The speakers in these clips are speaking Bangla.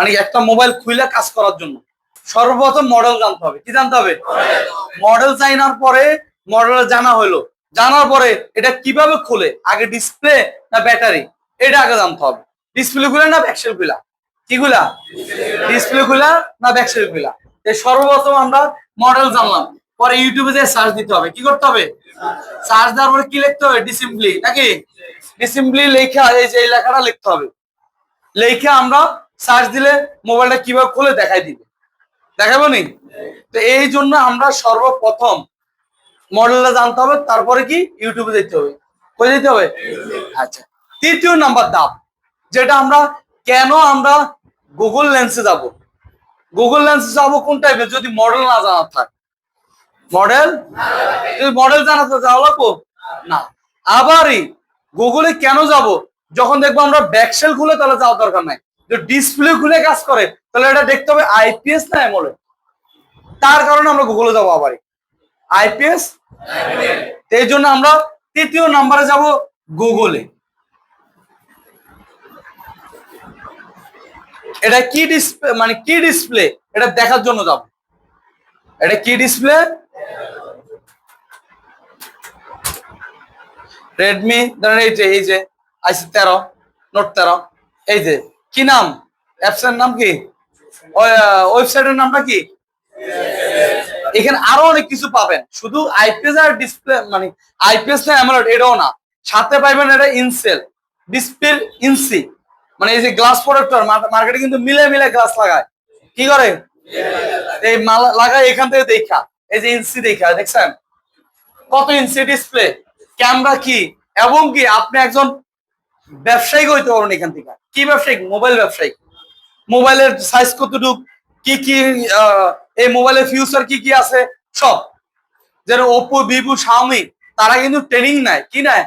মানে একটা মোবাইল খুলে কাজ করার জন্য। সর্বপ্রথম মডেল জানতে হবে। কি জানতে হবে? মডেল জানার পরে মডেল জানা হলো। জানার পরে এটা কীভাবে খুলে? আগে ডিসপ্লে না ব্যাটারি এটা আগে জানতে হবে। ডিসপ্লে খুলে না ব্যাকসেল খুলা কি খুলা ডিসপ্লে খুলা না ব্যাকসেল এই সর্বপ্রথম আমরা মডেল জানলাম। পরে ইউটিউবে যে সার্চ দিতে হবে। কি করতে হবে? সার্চ দেওয়ার পরে কি লিখতে হবে? ডিসিম্পলি নাকি? ডিসিম্পলি লেখা, এই যে লেখাটা লিখতে হবে। লেখে আমরা সার্চ দিলে মোবাইলটা কীভাবে খুলে দেখাই দিবে। দেখাবো নি? তো এই জন্য আমরা সর্বপ্রথম মডেলটা জানতে হবে, তারপরে কি ইউটিউবে দেখতে হবে। কোথায় যেতে হবে? আচ্ছা। তৃতীয় নাম্বার ধাপ, যেটা আমরা কেন আমরা গুগল লেন্সে যাব? গুগল লেন্সে যাব কোন টাইপের যদি মডেল না জানা থাকে। মডেল যদি মডেল জানাতে যাওয়া লাগবো না। আবারই গুগলে কেন যাব? যখন দেখব আমরা ব্যাকসেল খুলে তাহলে যাওয়ার দরকার নাই। ডিসপ্লে খুলে কাজ করে, তাহলে এটা দেখতে হবে আইপিএস না এমলে তার কারণে আমরা গুগলে যাব আবারই। আইপিএস এই জন্য আমরা তৃতীয় নাম্বারে যাব গুগলে এটা কি ডিসপ্লে মানে কি ডিসপ্লে এটা দেখার জন্য যাব। এটা কি ডিসপ্লে রেডমি ধরেন এই যে এই যে, আইসি তেরো নোট তেরো, এই যে। কি নাম? অ্যাপসের নাম কি? ওয়েবসাইটের নামটা কি? এখানে আরও অনেক কিছু পাবেন। শুধু আইপিএস আর ডিসপ্লে মানে আইপিএস না অ্যামোলেড এটাও না। সাথে পাইবেন এটা ইনসেল ডিসপ্লে ইনসি মানে এই যে গ্লাস প্রোডাক্টর মার্কেটে কিন্তু মিলে মিলে গ্লাস লাগায়। কি করে? এই লাগায় এখান থেকে দেখা। এই যে ইনসি দেখা, দেখছেন? কত ইঞ্চি ডিসপ্লে ক্যামেরা কি? এবং কি? আপনি একজন ব্যবসায়িক হইতে পারবেন এখান থেকে। কি ব্যবসায়িক? মোবাইল ব্যবসায়িক। মোবাইলের সাইজ কতটুক? কি কি এই মোবাইলের ফিউচার কি কি আছে? সব। যেন ওপো ভিভো শাওমি তারা কিন্তু ট্রেনিং নেয়। কি নেয়?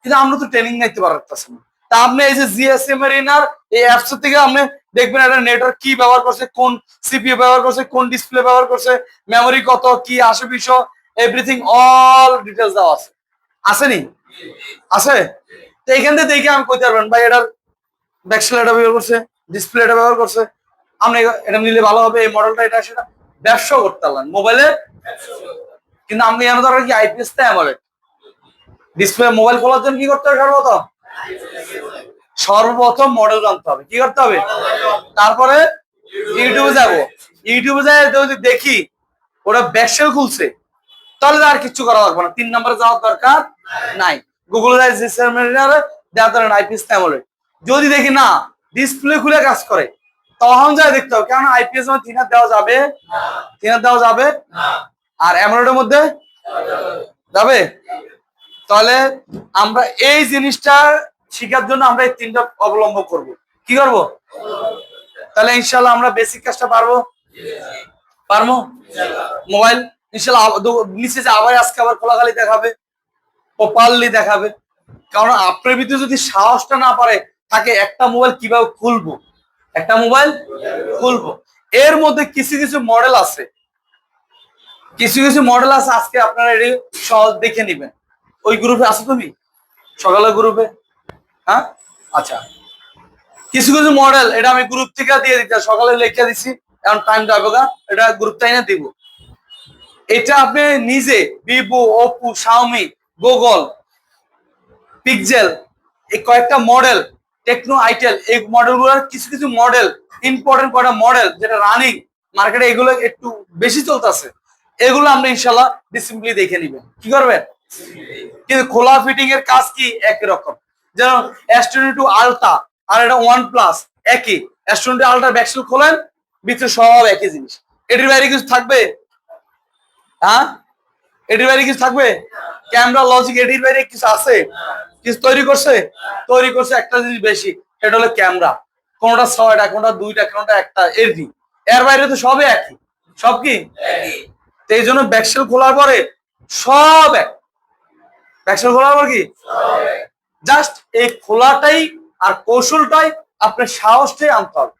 কিন্তু আমরা তো ট্রেনিং নিতে পারতেছি না। তা আপনি এই যে জিএসএম এর ইনার, এই অ্যাপস থেকে আপনি দেখবেন একটা নেটওয়ার্ক কি ব্যবহার করছে, কোন সিপিইউ ব্যবহার করছে, কোন ডিসপ্লে ব্যবহার করছে মেমরি কত, কি আসে, বিষয় এভরিথিং অল ডিটেলস দেওয়া আছে। আসেনি আছে? তো এখান থেকে দেখে আমি কইতে পারবেন, ভাই এটার ব্যাকসেল এটা ব্যবহার করছে ডিসপ্লে এটা ব্যবহার করছে। আপনি এটা নিলে ভালো হবে, এই মডেলটা এটা সেটা ব্যবসা করতে পারলেন মোবাইলে কিন্তু আপনি এমন দরকার কি আইপিএস টা অ্যামোলেড ডিসপ্লে মোবাইল খোলার জন্য কি করতে হবে সর্বপ্রথম? সর্বপ্রথম মডেল জানতে হবে। কি করতে হবে? তারপরে ইউটিউবে যাব। ইউটিউবে যাই যদি দেখি ওরা ব্যাকসেল খুলছে, তাহলে তো আর কিচ্ছু করা লাগবে না। তিন নম্বরে যাওয়ার দরকার নাই। গুগলে দরকার আইপিএস অ্যামোলেড যদি দেখি না ডিসপ্লে খুলে কাজ করে তখন যাই দেখতে হবে। কারণ আইপিএস তিন হাত দেওয়া যাবে হাত দেওয়া যাবে। আর অ্যামোলেডের মধ্যে যাবে? তাহলে আমরা এই জিনিসটা শেখার জন্য আমরা এই তিনটা অবলম্বন করব। কি করব? তাহলে ইনশাল্লাহ আমরা বেসিক কাজটা পারব? পারব? মোবাইল ইনশাল্লাহ নিচে যে আবার আজকে আবার খোলাখালি দেখাবে। প্রপারলি দেখাবে। কারণ আপনার ভিতরে যদি সাহসটা না পারে, তাকে একটা মোবাইল কীভাবে খুলবো? একটা মোবাইল খুলবো। এর মধ্যে কিছু কিছু মডেল আছে। কিছু কিছু মডেল আছে, আজকে আপনারা এটি সহজ দেখে নিবেন। ওই গ্রুপে আছো তুমি? সকালের গ্রুপে হ্যাঁ? আচ্ছা। কিছু কিছু মডেল এটা আমি গ্রুপ থেকে দিয়ে দিতে, সকালে লিখে দিছি, এখন টাইম যাবে গা এটা গ্রুপটাই না দিব। এটা আপনি নিজে Vivo Oppo Xiaomi Google Pixel এই কয়েকটা মডেল টেকনো আইটেল এই মডেলগুলোর কিছু কিছু মডেল ইম্পর্টেন্ট কয়েকটা মডেল যেটা রানিং মার্কেটে এগুলো একটু বেশি চলতেছে, এগুলো আমরা ইনশাল্লাহ ডিসিপ্লি দেখে নিবেন। কি করবেন? কিন্তু খোলা ফিটিং এর কাজ কি? একই রকম। যেমন টোয়েন্টি টু আলট্রা আর এটা ওয়ান প্লাস একই S twenty ultra back shell খোলেন, ভিতরে সব একই জিনিস। এটির বাইরে কিছু থাকবে? হ্যাঁ? এটির বাইরে কিছু থাকবে? ক্যামেরা লজিক এটির বাইরে কিছু আছে? কিছু তৈরি করছে? তৈরি করছে একটা জিনিস বেশি সেটা হলো ক্যামেরা। কোনটা ছয়টা কোনটা দুইটা কোনটা একটা এর কি এর বাইরে তো সবই একই। সব কি? এই জন্য ব্যাকসেল খোলার পরে সব এক। ব্যাকসেল খোলার পর কি? জাস্ট এই খোলাটাই আর কৌশলটাই আপনার সাহসটাই আনতে হবে।